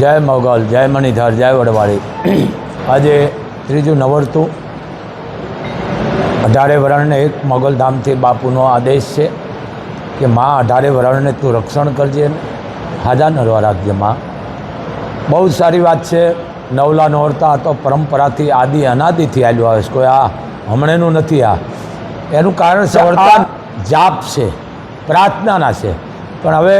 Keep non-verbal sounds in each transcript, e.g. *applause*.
જય મોગલ, જય મણિધર, જય વડવાળી. આજે ત્રીજું નવરતું. અઢારે વરણને એક મોગલ ધામથી બાપુનો આદેશ છે કે મા અઢારે વરણને તું રક્ષણ કરજે હાજા નરવા રાખજે, મા. બહુ સારી વાત છે. નવલા નોરતા તો પરંપરાથી આદિ અનાદિથી આવેલું આવે છે. કોઈ આ હમણાંનું નથી આ. એનું કારણ સવરતા જાપ છે, પ્રાર્થનાના છે. પણ હવે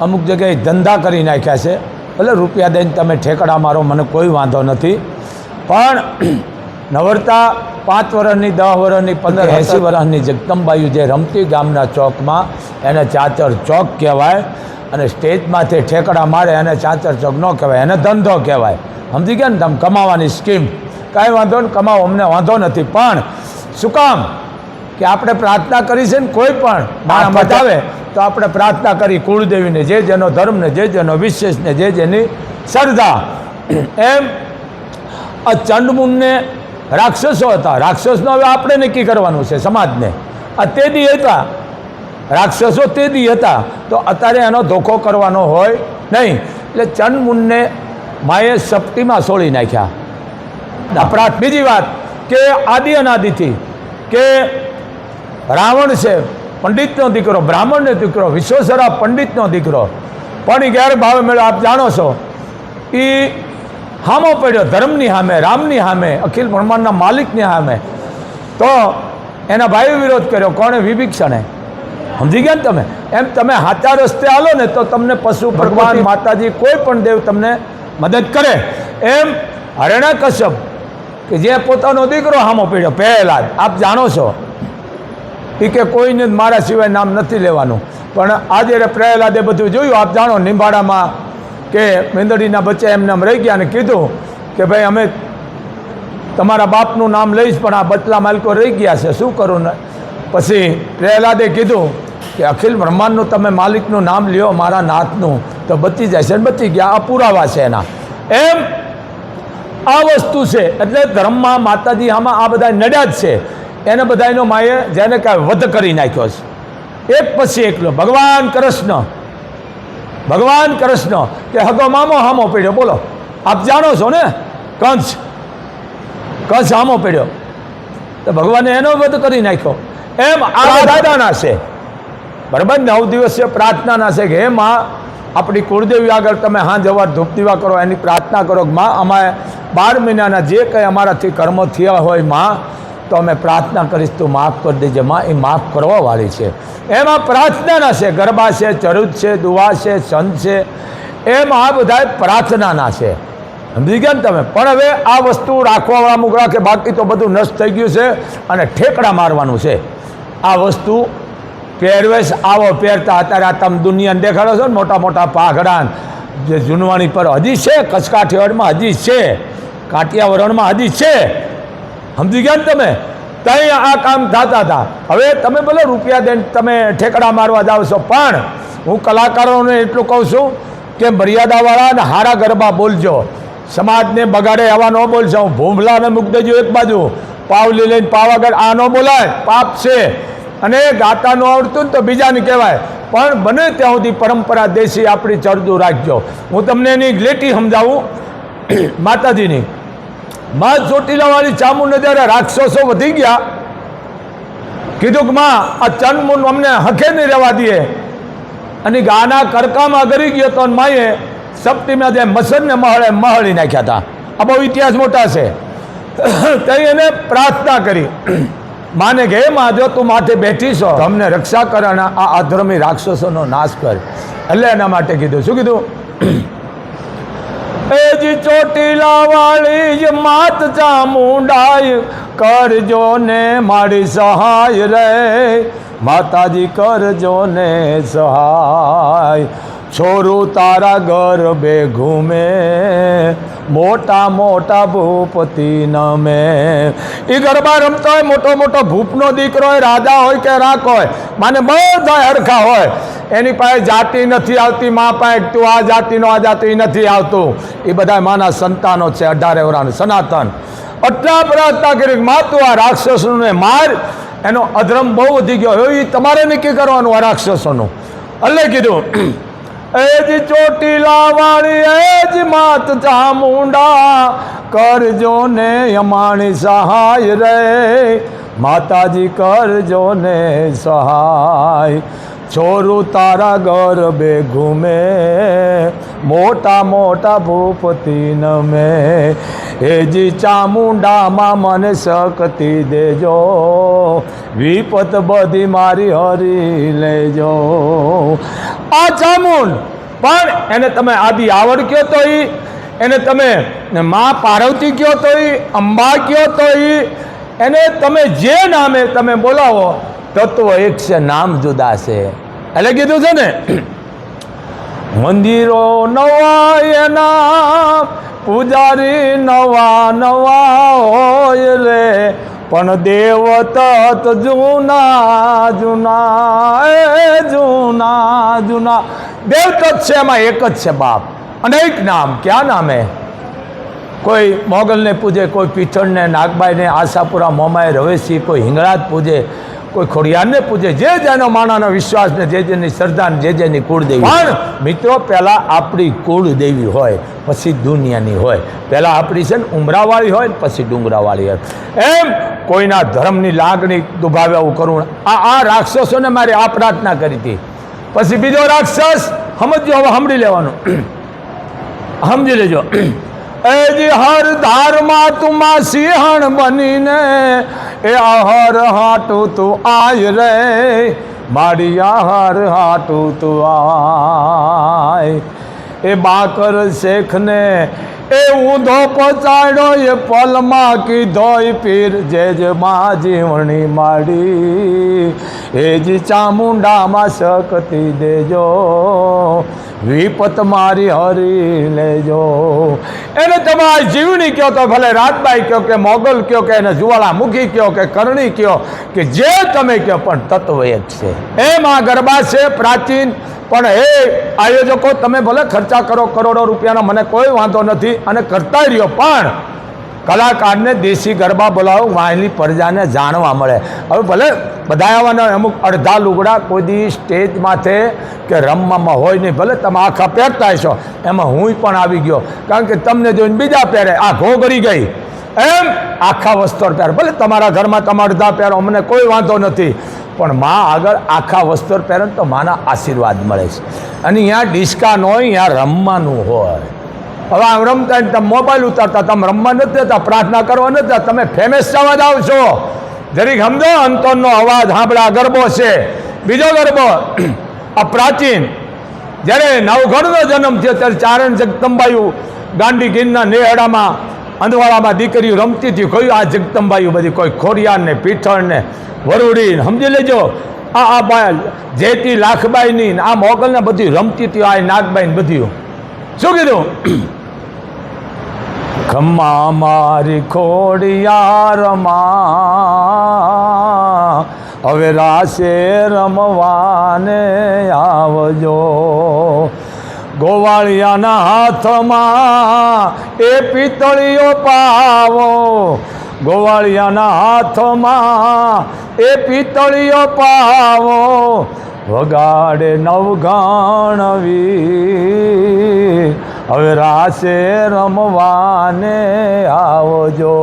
અમુક જગ્યાએ ધંધા કરી નાખ્યા છે. ભલે રૂપિયા દઈને તમે ઠેકડા મારો મને કોઈ વાંધો નથી. પણ નવરતા પાંચ વર્ષની દસ વર્ષની પંદર એંસી વર્ષની જગદંબાયુ જે રમતી ગામના ચોકમાં એને ચાચર ચોક કહેવાય અને સ્ટેજમાંથી ઠેકડા મારે એને ચાચર ચોક ન કહેવાય એને ધંધો કહેવાય. સમજી ગયા ને તમે? કમાવાની સ્કીમ. કાંઈ વાંધો ને કમાવો અમને વાંધો નથી. પણ શું કામ? કે આપણે પ્રાર્થના કરી છે ને કોઈ પણ મારા બતાવે તો આપણે પ્રાર્થના કરી કુળદેવીને જે જેનો ધર્મને જે જેનો વિશેષને જે જેની શ્રદ્ધા. એમ આ ચંડમુનને રાક્ષસો હતા. રાક્ષસનો હવે આપણે નક્કી કરવાનું છે સમાજને. આ તે દી હતા. રાક્ષસો તે દી હતા. તો અત્યારે એનો ધોખો કરવાનો હોય નહીં. એટલે ચંડમુનને માએ સપટીમાં સોળી નાખ્યા. અપરાધ બીજી વાત કે આદિ અનાદિથી કે રાવણ છે પંડિતનો દીકરો બ્રાહ્મણનો દીકરો વિશ્વસરા પંડિતનો દીકરો. પણ એ ગેર ભાવે મેળો આપ જાણો છો એ હામો પડ્યો ધર્મની સામે રામની સામે અખિલ બ્રહ્માંડના માલિકની સામે તો એના ભાઈ વિરોધ કર્યો કોણે? વિભીક્ષણે. સમજી ગયા ને તમે? એમ તમે સાચા રસ્તે હાલો ને તો તમને પશુ ભગવાન માતાજી કોઈ પણ દેવ તમને મદદ કરે. એમ હરણા કશ્યપ કે જે પોતાનો દીકરો હામો પીડ્યો પહેલા જ. આપ જાણો છો એ કે કોઈને મારા સિવાય નામ નથી લેવાનું. પણ આજે પ્રહલાદે બધું જોયું. આપ જાણો નિંબાડામાં કે મેંદડીના બચ્ચા એમને એમ રહી ગયા અને કીધું કે ભાઈ અમે તમારા બાપનું નામ લઈશ, પણ આ બચલા માલિકો રહી ગયા છે. શું કરું ને? પછી પ્રહલાદે કીધું કે અખિલ બ્રહ્માંડનું તમે માલિકનું નામ લ્યો, મારા નાથનું તો બચી જાય છે બચી ગયા. આ પુરાવા છે એના. એમ આ વસ્તુ છે. એટલે ધર્મમાં માતાજી આમાં આ બધા નડ્યા જ છે. એને બધાનો માએ જેને કાંઈ વધ કરી નાખ્યો છે. એક પછી એકલો, ભગવાન કૃષ્ણ. ભગવાન કૃષ્ણ. કે હગો મામો હામો પડ્યો, બોલો. આપ જાણો છો ને? કંસ. કંસ હામો પડ્યો. તો ભગવાને એનો વધ કરી નાખ્યો. એમ આ દાદાના છે. બરાબર? નવ દિવસીય પ્રાર્થનાના છે કે, હે માં, આપણી કુળદેવી આગળ તમે હા જવાર ધૂપ દીવા કરો, એની પ્રાર્થના કરો માં, અમારે બાર મહિનાના જે કંઈ અમારાથી કર્મો થયા હોય, માં તો અમે પ્રાર્થના કરીશ તું માફ કરી દેજે. માં એ માફ કરવાવાળી છે. એમાં પ્રાર્થનાના છે. ગરબા છે ચરુદ છે, દુવા છે, સંત છે. એમ આ બધા પ્રાર્થનાના છે. સમજી ગયા ને તમે? પણ હવે આ વસ્તુ રાખવાવાળા અમુક રાખે બાકી તો બધું નષ્ટ થઈ ગયું છે અને ઠેકડા મારવાનું છે. આ વસ્તુ પહેરવેશ આવો પહેરતા અત્યારે આ તમે દુનિયાને દેખાડો છો ને મોટા મોટા પાઘડાન જે જૂનવાણી પર હજી છે કચ્છ હજી છે કાઠિયાવરણમાં હજી છે. સમજી ગયા ને તમે? ત્યાં આ કામ થતા હતા. હવે તમે ભલે રૂપિયા દઈને તમે ઠેકડા મારવા જાઓ છો, પણ હું કલાકારોને એટલું કહું છું કે મર્યાદાવાળા અને હારા ગરબા બોલજો. સમાજને બગાડે આવા ન બોલશો. હું ભૂમલાને મૂકી દેજો એક બાજુ. પાવલી લઈને પાવાગઢ આ ન બોલાય. પાપ છે. અને ગાતા ન આવડતું ને તો બીજાને કહેવાય. પણ બને ત્યાં સુધી પરંપરા દેશી આપણી ચરદું રાખજો. હું તમને એની લેટી સમજાવું. માતાજીની. માં ચોટીલાવાળી ચામુંડને જ્યારે રાક્ષસો વધી ગયા, કીધું કે, માં, આ ચંદમુન અમને હખે નહીં રહેવા દઈએ. અને ગાના કરકામાં કરી ગયો તો માએ સપ્તિમાં જે મસનને મહળે મહળી નાખ્યા હતા. આ બહુ ઇતિહાસ મોટા છે. ત્યાં એને પ્રાર્થના કરી. માને કે માં જો તું માથે બેઠી છો. તો અમને રક્ષા કર અને આ અધર્મી રાક્ષસોનો નાશ કર. એટલે એના માટે કીધું. શું કીધું? એ જ ચોટીલા વાળી માત ચામુંડાય કરજો ને મારી સહાય રે. માતાજી કરજો ને સહાય. છોરું તારા ગરબે ઘૂમે મોટા મોટા ભૂપતિ નમે એ ગરબા રમતો હોય, મોટો મોટો ભૂપનો દીકરો હોય, રાજા હોય કે રાખ હોય, માને બધા હરખા હોય. એની પાસે જાતિ નથી આવતી, મા પાસે તું આ જાતિનો, આ જાતિ નથી આવતું. એ બધા માના સંતાનો છે, અઢારે વરાનું સનાતન. આટલા પ્રાર્થના કરી મા તું આ રાક્ષસોને માર, એનો અધર્મ બહુ વધી ગયો. એ તમારે નક્કી કરવાનું આ રાક્ષસોનું. એટલે કીધું એ જ ચોટીલા વાળી એ જ માત ચામુંડા કરજો ને અમાણી સહાય રે. માતાજી, કરજો ને સહાય. છોરું તારા ગરબે ઘૂમે મોટા મોટા ભૂપતિ નમે. એજી ચામુંડામાં મને શક્તિ દેજો. વિપત બધી મારી હરી લેજો. આ જામુન. પણ એને તમે આદિ આવડ કહો તો ઈ, એને તમે મા પાર્વતી કહો તો એ અંબા કહો તો ઈ, એને તમે જે નામે તમે બોલાવો, તત્વ એક છે, નામ જુદા છે. એટલે કીધું છે ને, *clears throat* મંદિરો નવા એના, પૂજારી નવા નવા હોય રે પણ દેવ તત જૂના જૂના જૂના જૂના. દેવ તત છે એમાં એક જ છે બાપ. અનેક નામ, ક્યાં નામે કોઈ મોગલને પૂજે, કોઈ પીઠણને નાગબાઈને, આશાપુરા, મોમાએ, રવેશી, કોઈ હિંગળાજ પૂજે, કોઈ ખોડિયારને પૂજે, જે જેનો માણાનો વિશ્વાસ ને જે જેની શ્રદ્ધા જે જેની કુળદેવી. પણ મિત્રો, પહેલાં આપણી કુળદેવી હોય, પછી દુનિયાની હોય. પહેલાં આપણી છે ને ઉમરાવાળી હોય ને પછી ડુંગરાવાળી હોય. એમ કોઈના ધર્મની લાગણી દુભાવે આવું કરુણ આ આ રાક્ષસોને મારે આ પ્રાર્થના કરી હતી. પછી બીજો રાક્ષસ સમજો હવે સાંભળી લેવાનું. *clears throat* સમજી લેજો. *clears throat* એ જે હર ધારમાં તુમાં સિંહણ બનીને, એ હર હાટું તું આય રે. મારી હર હાટું તું આય. એ બાકર શેખને એ ઊંધો પચાડો એ પલમાં કીધોય પીર, જે જે માં જીવણી માડી, એ જ ચામુંડામાં શક્તિ દેજો, વિપત મારી હરી લેજો. એને તમારી જીવની કયો તો ભલે રાતબાઈ કયો કે મોગલ કયો કે એને જ્વાળામુખી કયો કે કરણી કયો કે જે તમે કયો, પણ તત્વ એક છે. એમાં ગરબા છે પ્રાચીન પણ એ આયોજકો, તમે ભલે ખર્ચા કરો કરોડો રૂપિયાનો, મને કોઈ વાંધો નથી અને કરતા રહ્યો. પણ કલાકારને દેશી ગરબા બોલાવો વાયલી પ્રજાને જાણવા મળે. હવે ભલે બધા આવવાના અમુક અડધા લુગડા કોઈ દી સ્ટેજ માથે કે રમવામાં હોય નહીં, ભલે તમે આખા પહેરતા હશો એમાં હું પણ આવી ગયો. કારણ કે તમને જોઈને બીજા પહેરે, આ ઘોઘરી ગઈ. એમ આખા વસ્ત્ર પહેર. ભલે તમારા ઘરમાં તમે અડધા પહેરો, અમને કોઈ વાંધો નથી. પણ માં આગળ આખા વસ્ત્ર પહેરે તો માના આશીર્વાદ મળે છે. અને અહીંયા ડિસ્કા ન હોય અહીંયા રમવાનું હોય. હવે આમ રમતા તમે મોબાઈલ ઉતારતા, તમે રમવા નથી દેતા, પ્રાર્થના કરવા નથી તમે ફેમસ જવા જાવ છો. જરીક સમજો અંતરનો અવાજ સાંભળા ગરબો છે. બીજો ગરબો, આ પ્રાચીન, જ્યારે નવઘડનો જન્મ થયો, ત્યારે ચારણ જગદંબાયુ ગાંડી ગીરના નેહડામાં અંધવાળામાં દીકરીઓ રમતી હતી. કોઈ આ જગદંબાયુ? બધી કોઈ ખોરિયાને પીઠળ ને વરુડી, સમજી લેજો, આ આ બાય જેતી, લાખબાઈની આ મોગલને બધી રમતી હતી, આ નાગબાઈ ને બધી શું કીધું? ખમ્મા મારી ખોડિયારમાં હવે રાસે રમવાને આવજો. ગોવાળિયાના હાથમાં એ પિતળીઓ પાવો ગોવાળિયાના હાથમાં એ પિતળીઓ પાવો, વગાડે નવગણવી હવે રાસે રમવાને આવજો.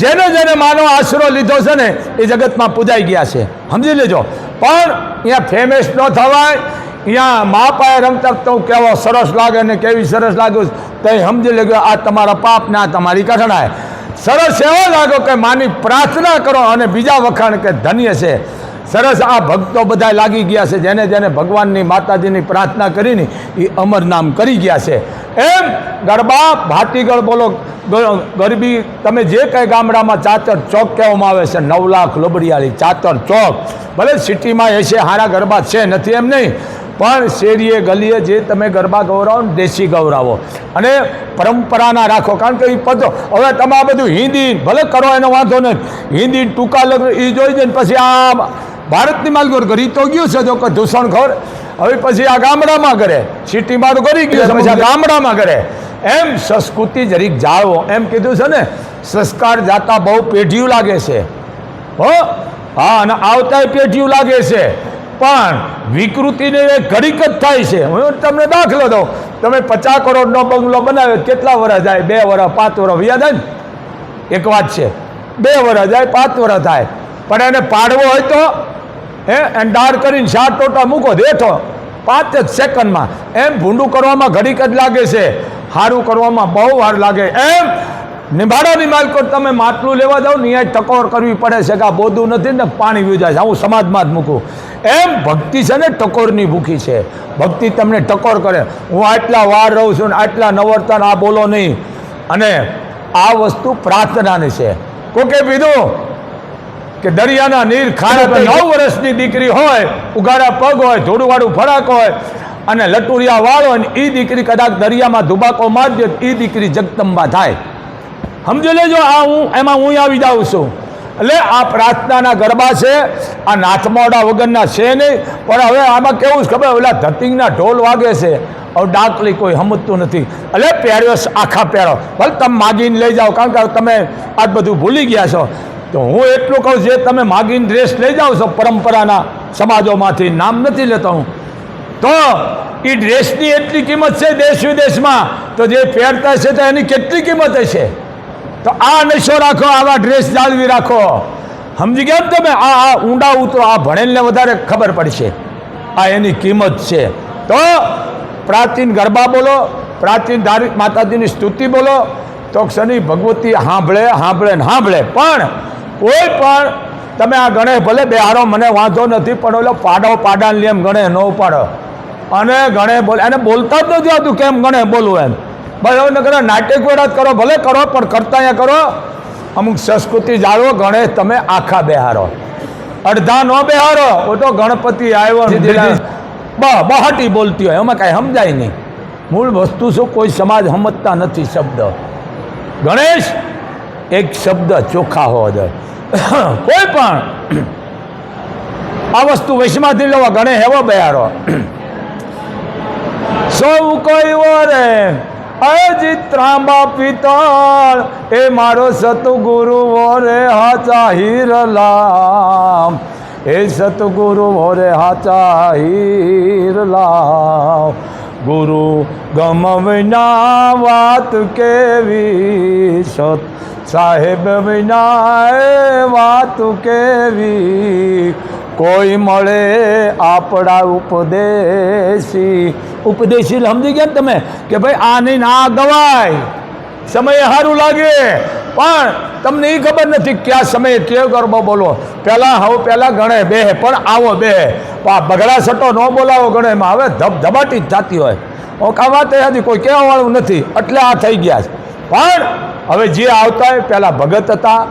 જેને જેને માનો આશરો લીધો છે ને, એ જગતમાં પૂજાઈ ગયા છે. સમજી લેજો. પણ અહીંયા ફેમસ ન થવાય, અહીંયા મા પાએ રમતા તો કેવો સરસ લાગે ને કેવી સરસ લાગ્યું તો સમજી લેજો, આ તમારા પાપ ને આ તમારી કઠણાય સરસ એવો લાગો કે માની પ્રાર્થના કરો અને બીજા વખાણ કે ધન્ય છે. સરસ આ ભક્તો બધા લાગી ગયા છે, જેને જેને ભગવાનની માતાજીની પ્રાર્થના કરીને એ અમર નામ કરી ગયા છે. એમ ગરબા ભાતીગળ બોલો ગરબી, તમે જે કંઈ ગામડામાં ચાતર ચોક કહેવામાં આવે છે, નવ લાખ લોબડિયાળી ચાતર ચોક. ભલે સિટીમાં એ છે, હારા ગરબા છે, નથી એમ નહીં. પણ શેરીએ, ગલીએ જે તમે ગરબા ગૌરાવો દેશી ગૌરાવો. અને પરંપરાના રાખો, કારણ કે એ પદો હવે તમે આ બધું હિન્દી, ભલે કરો એનો વાંધો નહીં, હિન્દી ટૂંકા લગ્ન એ જોઈ જાય પછી આ ભારતની માલગોર કરી તો ગયું છે જો કે દૂષણ ખબર હવે પછી આ ગામડામાં કરે સિટીમાં તો કરી ગયું છે, પછી આ ગામડામાં કરે એમ સંસ્કૃતિ જરીક જાળવો. એમ કીધું છે ને, સંસ્કાર જાતા બહુ પેઢીયું લાગે છે. હો? હા, અને આવતાય પેઢીયું લાગે છે. પણ વિકૃતિને ઘડીક જ થાય છે. હું તમને દાખલો દઉં. તમે પચાસ કરોડનો બંગલો બનાવ્યો, કેટલા વર્ષ થાય? બે વર્ષ પાંચ વર્ષ યાદ ને? એક વાત છે. બે વર્ષ જાય પાંચ વર્ષ થાય. પણ એને પાડવો હોય તો, હે, એને દાળ કરીને ચાર ટોટા મૂકો દેઠો પાંચ જ સેકન્ડમાં. એમ ભૂંડું કરવામાં ઘડીક જ લાગે છે. સારું કરવામાં બહુ વાર લાગે. એમ નિભાડાની માલકો તમે માટલું લેવા જાઓ ને અહીંયા ટકોર કરવી પડે છે કે આ બોધું નથી ને પાણી વીજ જાય છે. હું સમાજમાં જ મૂકું. એમ ભક્તિ છે ને ટકોરની ભૂખી છે. ભક્તિ તમને ટકોર કરે. હું આટલા વાર રહું છું ને આટલા નવર્તન આ બોલો નહીં. અને આ વસ્તુ પ્રાર્થનાની છે. કોકે પીધું કે દરિયાના નીર ખારા નવ વર્ષની દીકરી હોય ઉઘાડા પગ હોય, ધોળુવાળું ફરાક હોય અને લટુરિયા વાળ હોય ને એ દીકરી કદાચ દરિયામાં ધુબાકો મારજો એ દીકરી જગદંબા થાય. સમજી લેજો, આ હું, એમાં હું આવી જાઉં છું. એટલે આ પ્રાર્થનાના ગરબા છે, આ નાથમોડા વગરના છે નહીં, પણ હવે આમાં કેવું છે ખબર, ઓલા ધતિંગના ઢોલ વાગે છે. હવે ડાકલી કોઈ સમજતું નથી. એટલે પહેર્યો આખા પહેરો. ભલે તમે માગીને લઈ જાઓ, કારણ કે તમે આ બધું ભૂલી ગયા છો. તો હું એટલું કહું જે તમે માગીને ડ્રેસ લઈ જાઓ છો, પરંપરાના સમાજોમાંથી, નામ નથી લેતો હું. તો એ ડ્રેસની એટલી કિંમત છે દેશ વિદેશમાં, તો જે પહેરતા છે તો એની કેટલી કિંમત હશે? તો આ નશો રાખો, આવા ડ્રેસ જાળવી રાખો. સમજી ગયા તમે? આ આ ઊંડા ઉતરો આ ભણેલને વધારે ખબર પડશે. આ એની કિંમત છે. તો પ્રાચીન ગરબા બોલો, પ્રાચીન ધાર્મિક માતાજીની સ્તુતિ બોલો, તો શનિ ભગવતી સાંભળે સાંભળે ને સાંભળે પણ કોઈ પણ તમે આ ગણે, ભલે બેહારો, મને વાંધો નથી, પણ ઓલો પાડો પાડાને એમ ગણે, ન પાડો. અને ગણે બોલે, એને બોલતા જ નથી આવતું કેમ ગણે બોલવું એમ. બસ હવે નકર નાટક જ કરો ભલે કરો પણ કરતા અહીંયા કરો. અમુક સંસ્કૃતિ જાળવો ગણેશ તમે આખા બેહારો. અડધા નો બેહારો ઓ તો ગણપતિ આવ્યો બહાટી બોલતી હોય એમાં કાંઈ સમજાય નહીં. મૂળ વસ્તુ શું? કોઈ સમાજ સમજતા નથી શબ્દ. ગણેશ એક શબ્દ ચોખ્ખા હોવા જોઈએ કોઈ પણ આ વસ્તુ વૈશમાંથી લેવા ગણેશ એવો બેહારો. સૌ કોઈ વરે અજીત ત્રાંબા પિતળ એ મારો સતગુરુ વોરે હાચા હીરલામ એ સતગુરુ વોરે હાચા હીરલામ ગુરુ ગમ વિના વાત કેવી સત, સાહેબ વિના વાત કેવી કોઈ મળે આપણા ઉપદેશી? ઉપદેશી સમજી ગયા ને તમે કે ભાઈ આ નહીં ને ગવાય. સમય સારું લાગે. પણ તમને એ ખબર નથી કયા સમયે કેવો ગરબો બોલો પહેલાં હવે પહેલાં ગણે બે, પણ આવો બે. આ બગડા સટો ન બોલાવો ગણેમાં. હવે ધબ ધબાટી જ થતી હોય. ઓકાવા તો હજી કોઈ કહેવાવાળું નથી. એટલે આ થઈ ગયા છે. પણ હવે જે આવતા હોય પહેલાં ભગત હતા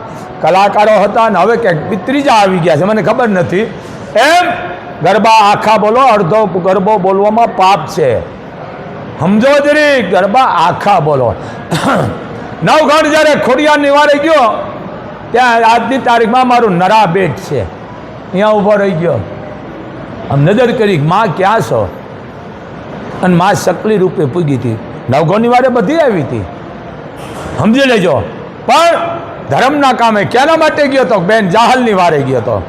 કલાકારો હતા ને હવે ક્યાંક ત્રીજા આવી ગયા છે. મને ખબર નથી. એમ ગરબા આખા બોલો, અડધો ગરબો બોલવામાં પાપ છે. સમજો જરી, ગરબા આખા બોલો. નવગઢ જ્યારે ખોડિયાર નિવારે ગયો, ત્યાં આજની તારીખમાં મારું નરા બેટ છે. અહીંયા ઊભો રહી ગયો. આમ નજર કરી, માં, ક્યાં છો? અને માં સકલી રૂપે પૂગી હતી. નવગઢની વારે બધી આવી હતી. સમજી લેજો. પણ ધર્મના કામે ક્યાંના માટે ગયો તો? બેન જાહલની વારે ગયો તો.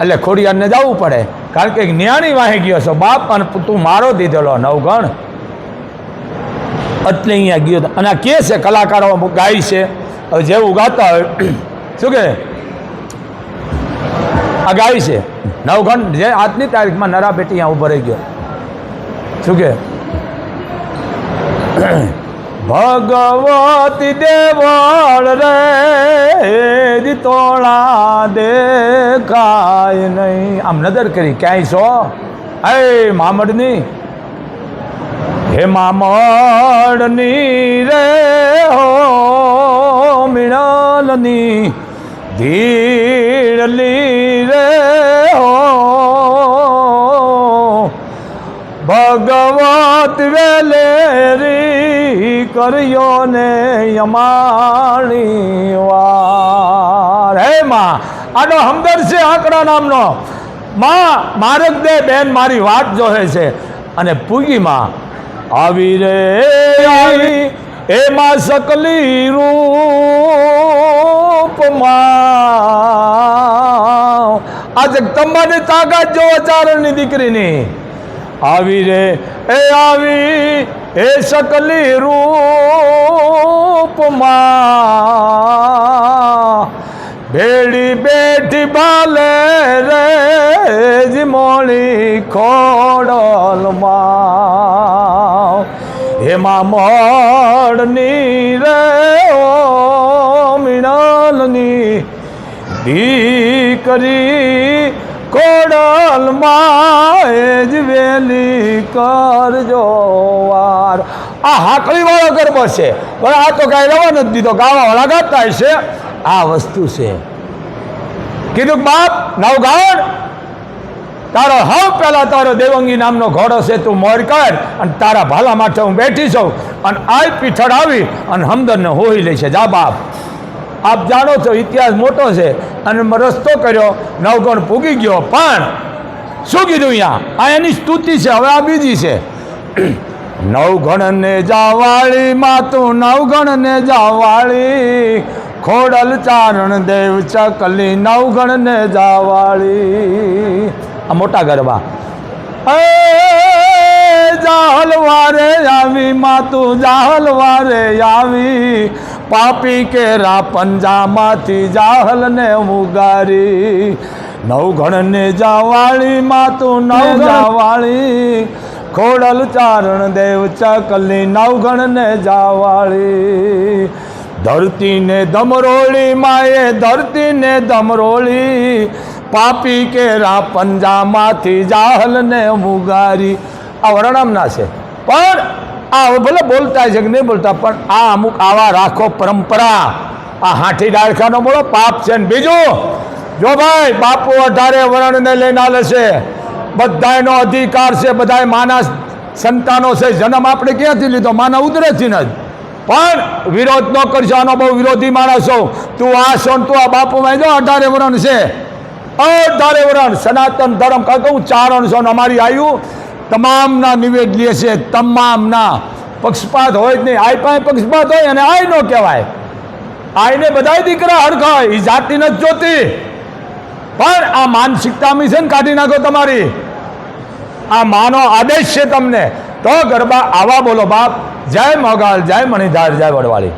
એટલે ખોડિયારને જવું પડે. કારણ કે ન્યાણી વાહે ગયો છો બાપ અને તું મારો દીધેલો નવગણ. એટલે અહીંયા ગયો અને આ કે છે? કલાકારો ગાય છે. હવે જેવું ગાતા હોય, *clears throat* શું કે? આ ગાય છે. નવગણ જે આજની તારીખમાં નરા બેટી અહીંયા ઊભો રહી ગયો. શું કે? ભગવતી દેવળ રે તોળા દેખાય નહીં. આમ નજર કરી, ક્યાંય છો? હે મામડની હે મામડની રે હો મિણલની, ધીરલી રે હો ભગવત વેલેરી કર્યો ને યમાણી વાર. હે માં, આનો હમદર છે આંકડા નામનો. માં મારક દે બેન મારી વાત જોહે છે. અને પૂગીમાં આવી રે આવી એમાં સકલી રૂપમાં આ જગદંબાની તાકાત જો ચારણની દીકરીની. આવી રે, એ આવી, એ સકલી રૂપમાં. ભેડી બેઠી બાલે રે જીમોળી ખોડલમાં. એમાં મળની રે, ઓ મિણલની દીકરી કોડલમાં એ જ વેલી કરજો વાર. આ હાકળી વાળો ગરબો છે. પણ આ તો કાંઈ રવા નથી દીધો. ગાવા વાળા ગાતા છે આ વસ્તુ છે. કીધું બાપ નવગાણ તારો હવ પેલા તારો દેવંગી નામનો ઘોડો છે, તું મોર કર અને તારા ભાલા માટે હું બેઠી છું. અને આ પીઠળ આવી અને હમદરને હોઈ લે છે. જા બાપ. આપ જાણો છો, ઇતિહાસ મોટો છે અને રસ્તો કર્યો, નવગણ પૂગી ગયો. પણ શું કીધું અહીંયા? આ એની સ્તુતિ છે, હવે આ બીજી છે. નવગણને જાવાળી માતું, નવગણને જાવાળી. ખોડલ ચારણ દેવ ચકલી, નવગણને જાવાળી. આ મોટા ગરબા. જાહલવારે આવી, માતું જાહલવારે આવી. પાપી કેરા પંજામાંથી જાહલને ઉગારી. નવગણને જાવાળી માતું નવ જાવાળી. ખોડલ ચારણ દેવ ચકલી નવગણને જાવાળી. ધરતીને દમરોળી માએ ધરતીને દમરોળી પાપી કેરા પંજામાંથી જાહલને મુગારી આ વર્ણમના છે. પણ આ ભલે બોલતા છે કે નહીં બોલતા, પણ આ અમુક આવા રાખો પરંપરા. આ હાથી ડાળખાનો બોલો, પાપ છે ને બીજું. જો ભાઈ, બાપુ અઢારે વર્ણને લઈને આલે છે. બધાયનો અધિકાર છે, બધાય માના સંતાનો છે. જન્મ આપણે ક્યાંથી લીધો? માના ઉદરેથી જ. પણ વિરોધ ન કરશો, આનો બહુ વિરોધી માણસો તું આ છો તું આ બાપુમાં જો અઢારે વરણ છે. અઢારે વરણ, સનાતન ધર્મ કારણ કે હું ચારણ છો અમારી આયુ. તમામના નિવેદ લે છે, તમામના. પક્ષપાત હોય જ નહીં. આય પાસે પક્ષપાત હોય અને આય નો કહેવાય. આયને બધાય દીકરા હરખા હોય એ જાતિ નથી જોતી. પણ આ માનસિકતા છે ને કાઢી નાખો તમારી. આ માનો આદેશ છે તમને. તો ગરબા, આવા બોલો બાપ. જય મોગાલ, જય મણિધાર, જય વડવાળી.